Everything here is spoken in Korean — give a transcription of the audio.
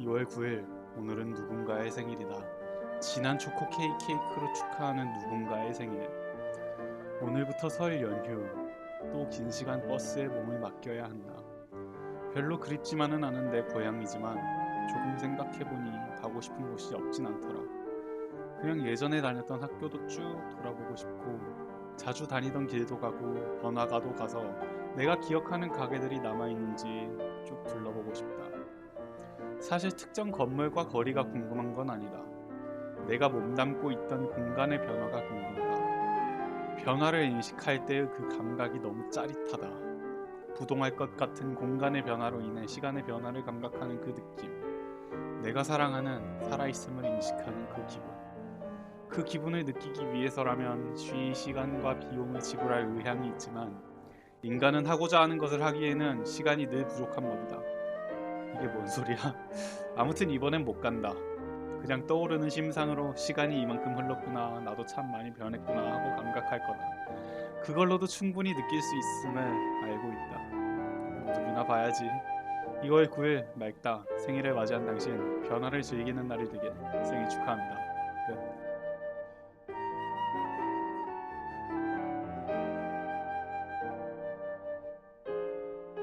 2월 9일 오늘은 누군가의 생일이다. 진한 초코 케이크 케이크로 축하하는 누군가의 생일. 오늘부터 설 연휴. 또 긴 시간 버스에 몸을 맡겨야 한다. 별로 그립지만은 않은 내 고향이지만 조금 생각해보니 가고 싶은 곳이 없진 않더라. 그냥 예전에 다녔던 학교도 쭉 돌아보고 싶고 자주 다니던 길도 가고 번화가도 가서 내가 기억하는 가게들이 남아있는지 쭉 둘러보고 싶다. 사실 특정 건물과 거리가 궁금한 건 아니다. 내가 몸담고 있던 공간의 변화가 궁금하다. 변화를 인식할 때의 그 감각이 너무 짜릿하다. 부동할 것 같은 공간의 변화로 인해 시간의 변화를 감각하는 그 느낌. 내가 사랑하는 살아있음을 인식하는 그 기분. 그 기분을 느끼기 위해서라면 쉬 시간과 비용을 지불할 의향이 있지만 인간은 하고자 하는 것을 하기에는 시간이 늘 부족한 법이다. 이게 뭔 소리야? 아무튼 이번엔 못 간다. 그냥 떠오르는 심상으로 시간이 이만큼 흘렀구나, 나도 참 많이 변했구나 하고 감각할 거다. 그걸로도 충분히 느낄 수 있음을 알고 있다. 누구나 봐야지. 2월 9일 맑다. 생일을 맞이한 당신 변화를 즐기는 날이 되길 생일 축하합니다.